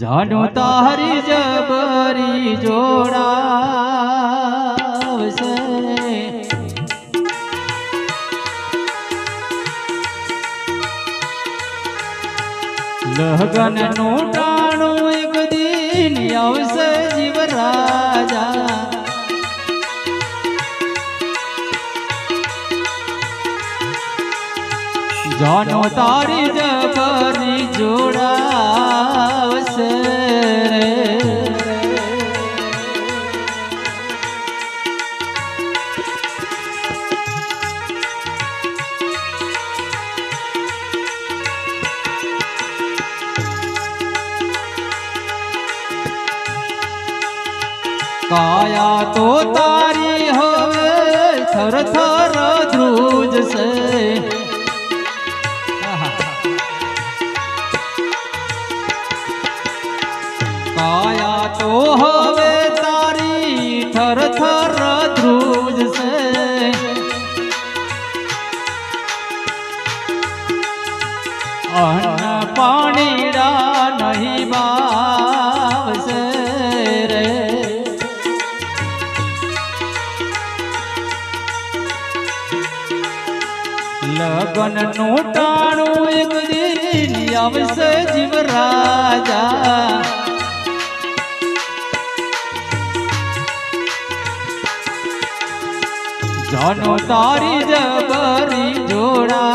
જાણો તારી જબરી જોડાવશે. લગનનું ટાણું એક દિન આવશે જીવ રાજા જાનો તારી જબરી જોડાવશે કાયા તો તારી હવે થર થર ધ્રુજશે કાયા તો હવે તારી થર થર લગનનું ટાણું એક દિન આવશે જીવ રાજા જાનો તારી જબરી જોડાવશે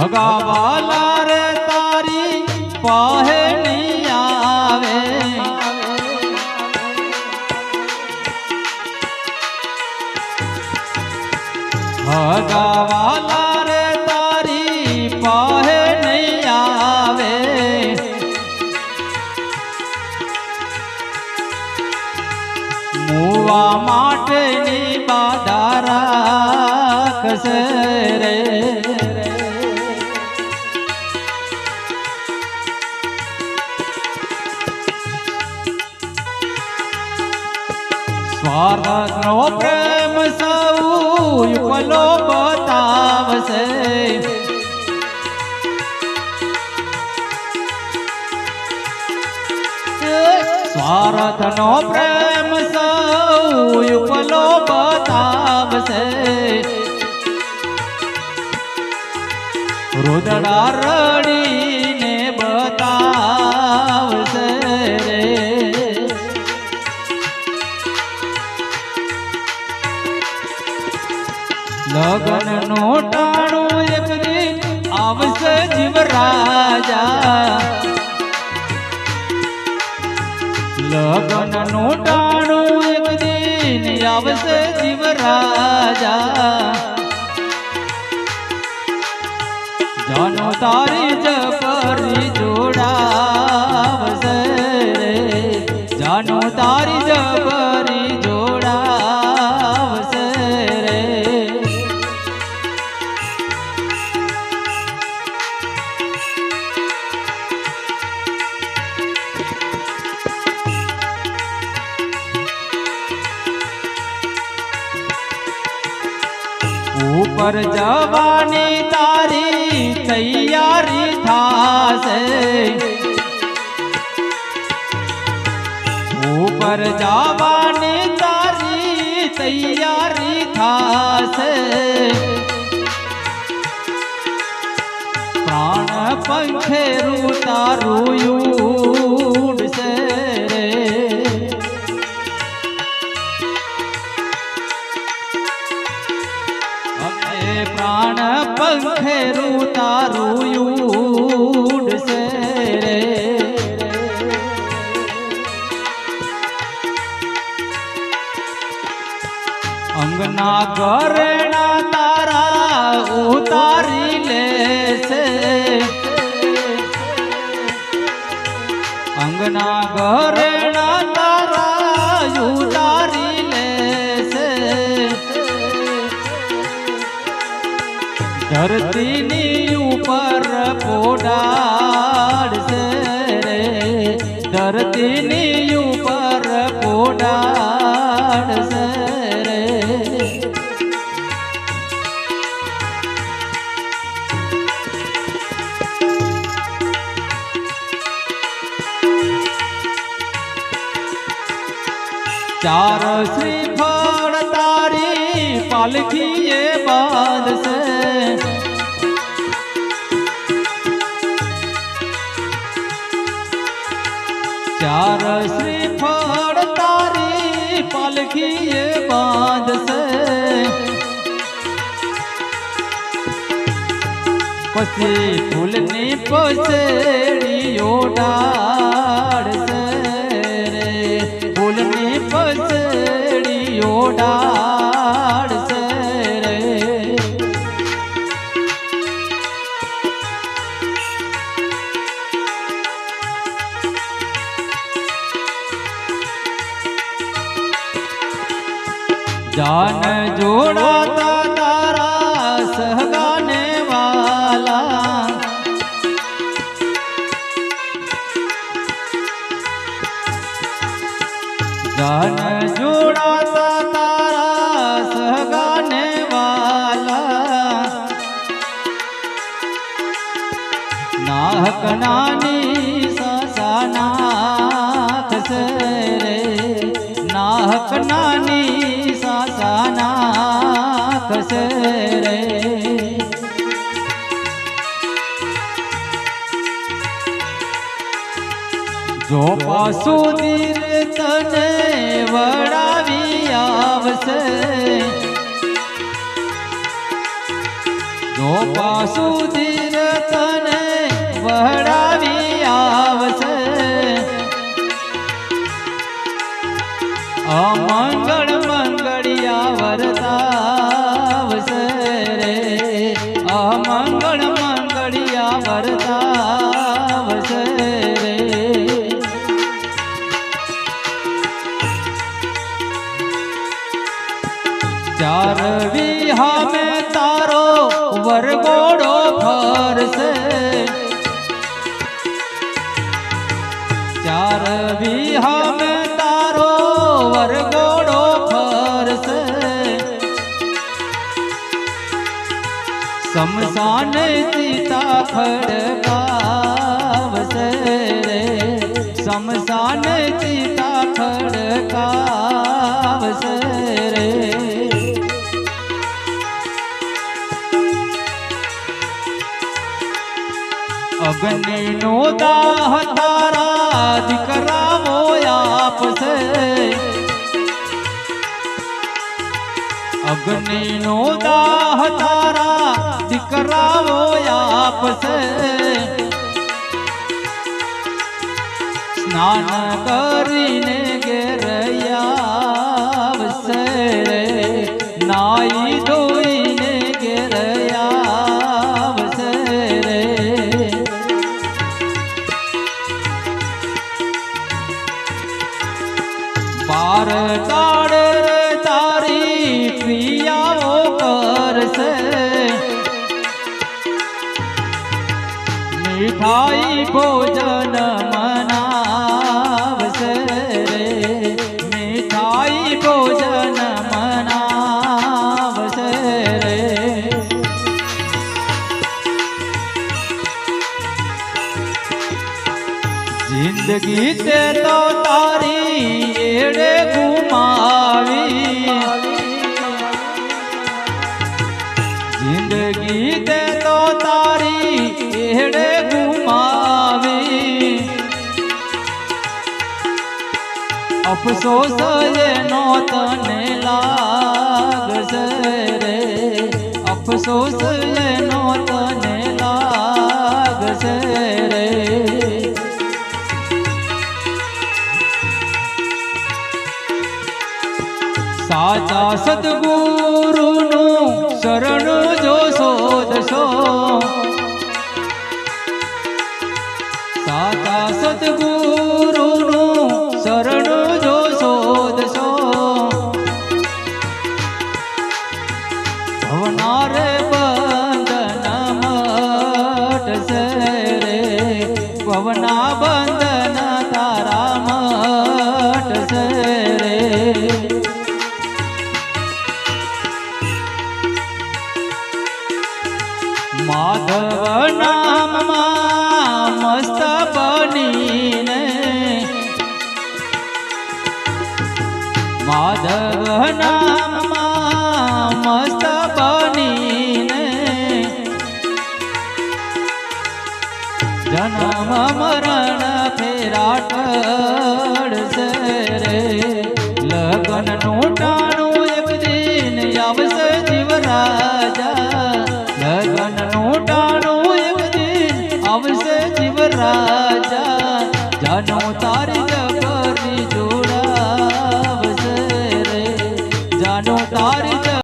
ભગાવાલા રે તારી પાહે આવે. ભગાવાલા સ્વાર્થનો પ્રેમ સૌ પલો બતાવશે સ્વાર્થનો પ્રેમ સૌ પલો બતાવશે રુદડા આવશે જીવ રાજા લગન નો ટાણું એક દિન આવશે જીવ રાજા જાનો તારી જપરી જોડાવશે જાનો તારી જપરી ઉપર જવાની તારી તૈયારી થાશે. ઉપર જવાની તારી તૈયારી થાશે. પ્રાણ પંખેરું તારું અંગના ઘરેણા તારા ઉતારી લેશે. અંગના ઘરેણા તારા ઉતારી લેશે. ધરતીની ઉપર પોડાડશે ચાર શ્રીફળ તારી પાલખીએ બાંધશે. ચાર શ્રીફળ તારી પાલખીએ બાંધશે. પછી ફૂલની પસેડીઓ ડાળશે जान जोड़ा था तारा सहगाने वाला। जान जोड़ा था तारा सहगाने वाला। नाहकनाने જો પાસુ તને વડાવી આવશે. જો પાસુ તને વડાવી આવશે. અમંગળ મંગળિયા વરતાવશે વરગોડો ફરશે ચાર વિહામે તારો વરગોડો ફરશે સમસાન સીતા ખડકાવશે રે. સમસાન સીતા અગ્નિનો દાહ તારા દીકરાઓ આપશે. અગ્નિનો દાહ તારા દીકરાઓ આપશે. સ્નાન કરીને ઘેરયાવશે આવશે. નાઈ જિંદગી તે તો તારી એડે ગુમાવી. અફસોસ એનો તને લાગશે રે. અફસોસ એનો તને લાગશે રે. સાચા સદગુરુનું શરણ જો માધવ નામમાં મસ્ત બનીને. માધવ નામમાં મસ્ત બનીને. જન્મ મરણ ફેરાટ રે. લગનનું